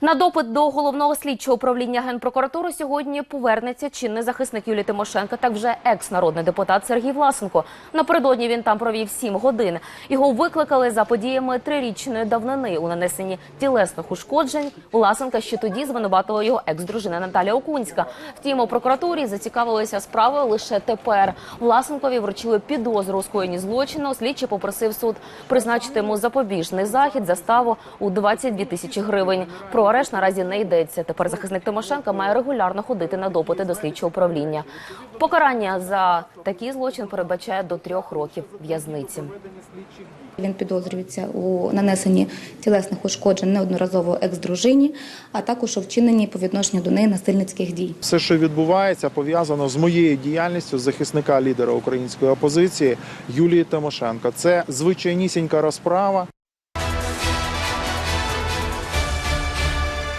На допит до головного слідчого управління генпрокуратури сьогодні повернеться чинний захисник Юлії Тимошенко, так вже екс-народний депутат Сергій Власенко. Напередодні він там провів сім годин. Його викликали за подіями трирічної давнини у нанесенні тілесних ушкоджень. Власенка ще тоді звинуватила його екс-дружина Наталія Окунська. Втім, у прокуратурі зацікавилися справою лише тепер. Власенкові вручили підозру у скоєнні злочину. Слідчий попросив суд призначити йому запобіжний захід заставу у 22 тисячі гривень. Арешт наразі не йдеться. Тепер захисник Тимошенка має регулярно ходити на допити до слідчого управління. Покарання за такий злочин передбачає до трьох років в'язниці. Він підозрюється у нанесенні тілесних ушкоджень неодноразово екс-дружині, а також у вчиненні по відношенню до неї насильницьких дій. Все, що відбувається, пов'язано з моєю діяльністю захисника лідера української опозиції Юлії Тимошенко. Це звичайнісінька розправа.